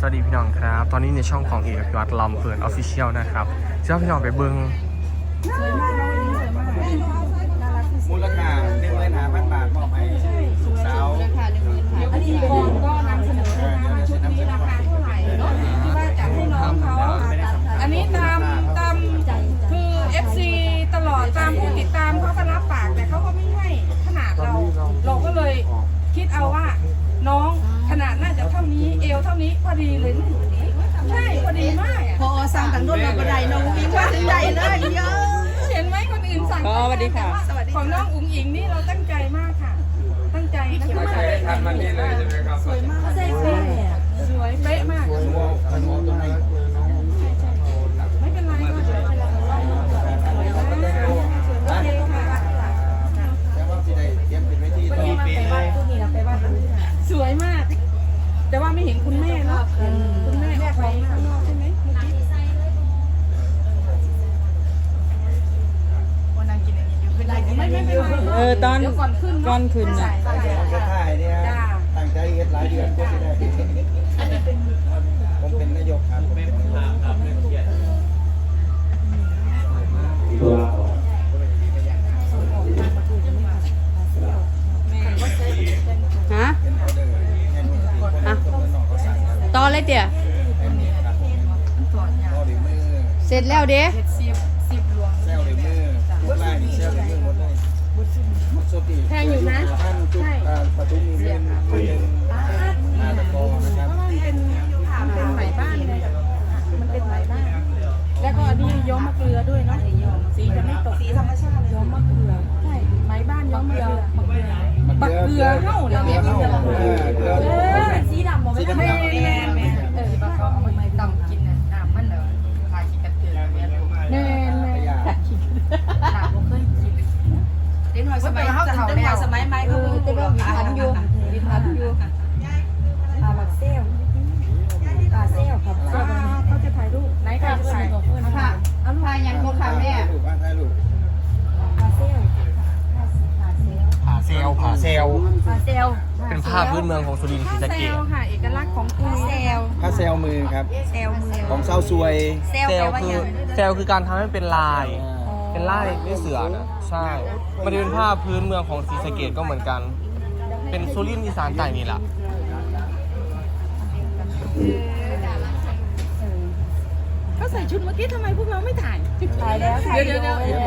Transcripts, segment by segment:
สวัสดีพี่น้องครับ ตอนนี้ในช่องของเอกวัดลำเพลินออฟฟิเชียลนะครับเชื่อพี่น้องไปเบิ้งมูลค่าหนึ่งหมื่นห้าพันบาทมอบให้ลูกสาวอันนี้ก่อนก็นำเสนอน อื่นสั่งอ๋อสวัสดีค่ะแต่ว่าของน้องอุ๋งอิงนี่เราตั้งใจมากค่ะ ตั้งใจนะคะทันมันนี่เลยใช่ไหมครับสวยมากใช่เป๊ะสวยเป๊ะมากไม่ ตอนเดี๋ยวก่อนขึ้นก่อนขึ้นน่ะใช่ใช่กระใช่ถ่ายเนี่ยจ้าตั้งใจเฮ็ดหลายเดือนก็จะได้ผมเป็นนายกครับผมเป็นนายกฮะเป็นออเดอร์แค่นี้คนเป็นน้องเขาสั่งกันตอนเลยเตี่ยเป็นนี่ครับพ่อดีมือเสร็จแล้วเด้สิบสิบหลวง เซลดีมือทุกลายนี่เซลดีมือหมดเลย หมดสติแพงอยู่นะท่านจุดประตูมีเงินเป็นมาตะกอนะครับเพราะว่ามันเป็นมันเป็นไหมบ้านเลยมันเป็นไหมบ้าน แล้วก็อันนี้ย้อมมะเกลือด้วยเนาะสีจะไม่ตกสีธรรมชาติย้อมมะเกลือใช่ไหมบ้านย้อมมะเกลือมะเกลือบักเกลือเข้าเหรอเกลือเข้าเออเกลือเออสีดำบอกสีไม่ดำได้ๆแมนแมนเออ ด็กหน่อยสมัยเขาเด็กหน่อยสมัยใหม่เขาจะเริ่มมีพันอยู่มีพันอยู่อาบักเซลตาเซลครับเขาจะถ่ายรูปไหนใครจะถ่ายค่ะเอาพายังบ่ค่ะแม่ถ่ายรูปบ้านถ่ายรูปตาเซลผาเซลผาเซลตาเซลเป็นภาพพื้นเมืองของสุรินทร์ศรีสะเซเกลษค่ะเอกลักษณ์ของกูเซลผ้าเซลมือครับเซลมือของเศร้าซวยเซลเซแปลลว่าคืออย่างเซลคือการทำให้เป็นลาย เป็นลายด้วยเสือนะใช่มันจะเป็นภาพพื้นเมืองของศรีสะเกษก็เหมือนกัน เป็นสุรินทร์อีสานใต้นี่แหละเขาใส่ชุดเมื่อกี้ทำไมพวกเราไม่ถ่าย ถ่ายแล้วถ่ายเดี๋ยวเดี๋ยวเดี๋ยว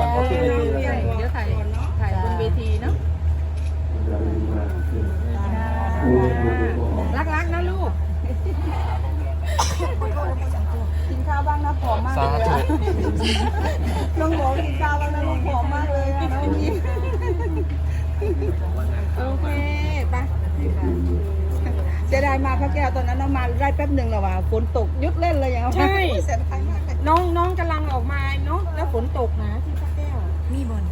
มมากสาเลยธุน้องหมอกินข้าวบ้างนะน้องผอมมากเลยอะน้องยิ้มโอเคไปเสียดายมาพระแก้วตอนนั้นน้องมาได้แป๊บหนึ่งแล้วว่ะฝนตกยุดเล่นเลยอย่างเงี้ยใช่ เสียดายมากเลยน้องน้องกำลังออกมาเนาะแล้วฝนตกนะที่พระแก้วมีบน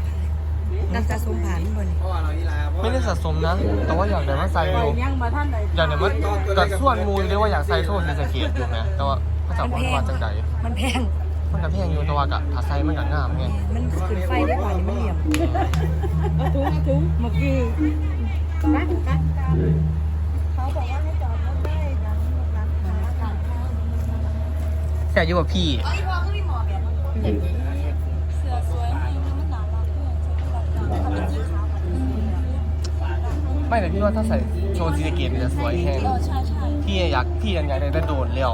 นักสะสมผ่านมีบนเพราะว่าเราอีลาเพราะไม่ได้สะสมนะ แต่ว่าอยากได้มาใส่ปล่ดูอยยังมาท่านใดอยากได้มากัดส่วนมูลเรียกว่าอยากใส่โซ่ศรีสะเกษอยู่นะแต่ว่าพระ จักรพรรดิว่าจังใดมันแพงมันกับแพงอยู่แต่ว่ากับถ้าใส่มันกับงามไงมันขึ้นไฟได้กว่านี่มันเหลี่ยมเอาถุงเอาถุงเมื่อกี้กัดกัดเขาบอกว่าให้จอดรถได้ร้านร้านค้าร้านข้าวแค่อยู่กับพี่ไม่แต่พี่ว่าถ้าใส่โชว์ซีเกตมันจะสวยแห้งพี่อยากพี่ยังไงได้แต่โดดเร็ว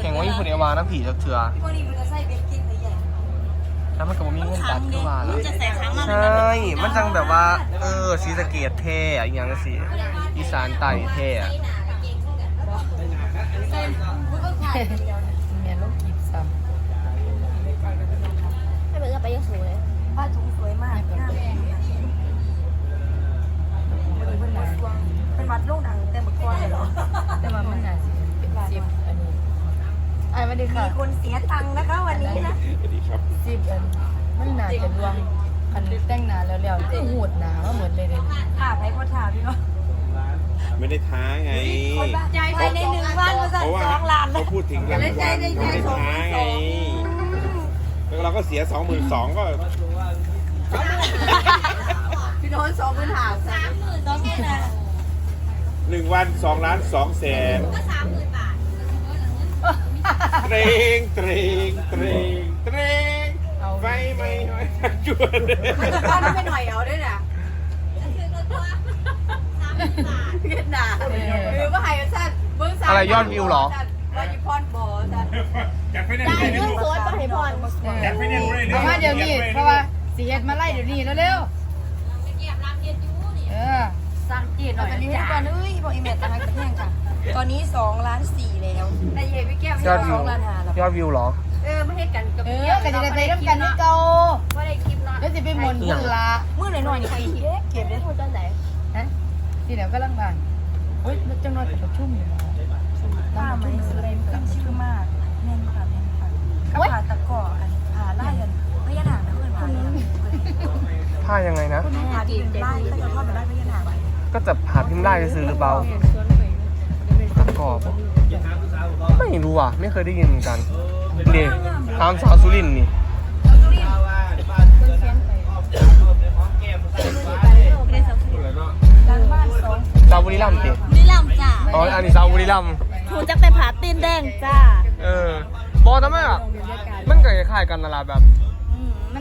แข่งว่าญี่ปุ่นเอวาน้ำผีจะเถื่อพวกนี้มันจะใส่เบกกิ้งไปใหญ่แล้วมันก็บ่มีเงินตัดขึ้นมาแล้วใช่มันจังแบบว่า เออซีสะเกตเท่อะอหย่างสิอีสานใต้เท่อะเมียลูกกีบซ้ให้เป็นก็ไปยังสูงเลยำผ้าถุงสวยมากหน้าแม่วันนี้เป็นวัดเป็นวัดโลกดังเต็มหมดก้อนเลยเหรอ แต่ว่ามันน่าสิเป็นสิบอันนี้ไอ้ไม่ได้มีค่ะคนเสียตังค์นะคะวันนี้นะสิบอันมันน่าจะรวมคันแต่งหน้าแล้วแล้วจะหูดหนามาหมดเลยเด้ถ่าไปก็ถ่าพี่เนาะไม่ได้ท้าไงใจภายในหนึ่งวันมาสั่เพงราะว่าสองล้านเขาพูดถึงรางวัลไม่ได้ท้าไงแล้วเราก็เสียสองหมื่นสองก็พี่โน้นสองพันหาสามหมื่นสองแค่น่ะหนึ่งวันสองล้านสองแสนก็สามหมื่นบาท เตรงเตรงเตรงเตรงไฟไม่ห้อยจวนมันจะก้อนไปหน่อยเอาด้วยนะเวียดนามหรือว่าไฮสั้นเบื้องซ้ายอะไรยอดวิวเหรอ ว่าอยู่พรบอสั้นอยากไปเล่นได้เล่นเรื่องลูกโซนก็ให้พรอยากไปเล่นเล่นเอามาเดี๋ยวนี้เพราะว่าสิเฮ็ดมาไล่เดี๋ยวนี้เร็วๆเออสั่งจีนหน่อยตอนนี้ให้ก่อนเอ้ยบอกอีเมลตาให้กระแทงค่ะ ตอนนี้2ล้าน4แล้ว แต่เย่พี่แก้วยอดวิว2ล้าน5แล้ว ยอดวิวเหรอ เออไม่ให้กันกับเออก็จะได้ไปน้ำกันนี่เก่าว่าได้คลิปเนาะแล้วสิไปหมนพุ่นละมื้อหน่อยๆนี่ไปเก็บเก็บได้พูดตอนไหนฮะที่เดี๋ยวก็ลังบานโอ้ยแล้วจังน้อยกับประชุมอยู่นะป้ามันซื้ออะไรขึ้นชื่อมากแม่นค่ะแม่นค่ะกับผาตะก่ออันผาไล่กันพญานาคนะเพื่อนผาเนี่ยผ้ายังไงนะผาดินไล่ก็จะทอดมาไล่พญานาคก็จะผ่าพิมพ์ได้ซื้อหรือเปล่า ไม่รู้อะไม่เคยได้ยินเหมือนกันนี่ตามสาวสุรินทร์นี่หลังบ้านสองสาวบุรีรัมย์ตินี่ลำจ้าอ๋ออันนี้สาวบุรีรัมย์ครูจะไปผาตีนแดงจ้าเออบอกทำไมอะมันก็คล้ายๆกันนั่นแหละแบบ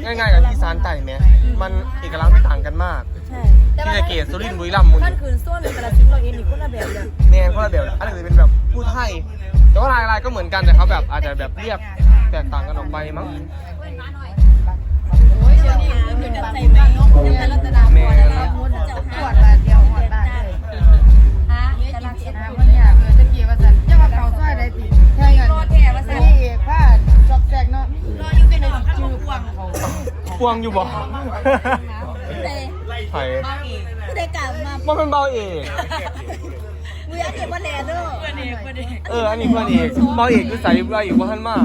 ง่ายๆกับอีสานใต้ไหมมันเอกลักษณ์ไม่ต่างกันมากใช่ที่สะเกตสุรินทร์บุรีรัมย์หมุนท่านคืนส่วนกระสินเราเองนี่คนละแบบเลยแนนคนละแบบอันนี้จะเป็นแบบผู้ไทย แต่ว่าลายลายก็เหมือนกันแต่เขาแบบอาจจะแบบเรียกแตกต่างกันออกไปมั้งโอ้ยเดียวนี้เดี๋ยวนี้ปังมากเนาะเนี่ยรัตนาพรแล้วมุดขวดบาทเดียวหอดบาทเลยฮะกำลังเช็ดน้ำมันเนี่ยเอ อตะกี้ว่าสันจะมาเขาซอยได้ติใช่เงินนี่เอกผ้าจอกแจกเนาะรออยู่เป็นในชื่อพวงเขาพวงอยู่บ่เต้ไผ่ผู้ใดกล่าวมามันเป็นเบาเอกมืออันเดียวว่าแลเด้อเออ อันนี้เพื่อนเอกเบาเอกคือใส่เบาเอกว่าท่านมา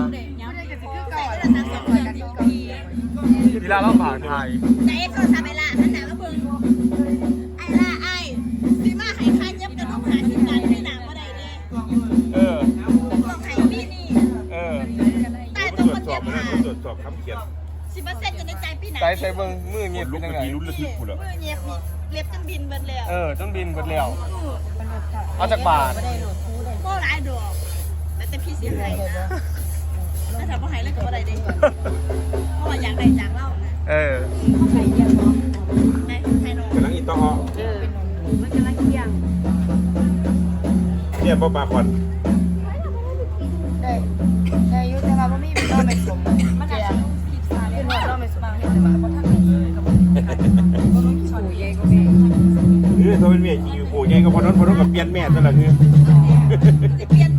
เวลาเราผ่านไทยใจก็ทำไอ้ละท่านหนาก็เบิ่งไอ้ละไอ้สิมาให้คันยับกระต้องหาที่การที่หนาบ่ได้เด้เออต้องให้พี่นี่เออตายตต้องรวมาจสเจ็อบบมันหาตรวจสอบคำเขียน สิมาเซ็ตกันในใจพี่หนาใส่ใส่เบิ้งมือเงียบลุเป็กนกัยับงไงมีรุ่นระทึกกูเหรอมือเงียบนี่เล็บจนบินเบิดแล้วเออจนบินหมดแล้วเอาจากบาทก็หลายดอกแต่แต่พี่เสียให้นะถ้าทำบ่ให้แล้วก็บ่ได้เด้เพราะว่าอยากได้จากเรานะเออได้ให้น้องกำลังอีต่อมันกำลังเที่ยงเนี่ยป้าปาคอน เออเขาเป็นเมียจีอยู่โผล่ใหญ่ก็พอนั้นพอนั้นกับเปลี่ยนแม่ซะละเงี้ยเปลี่ยน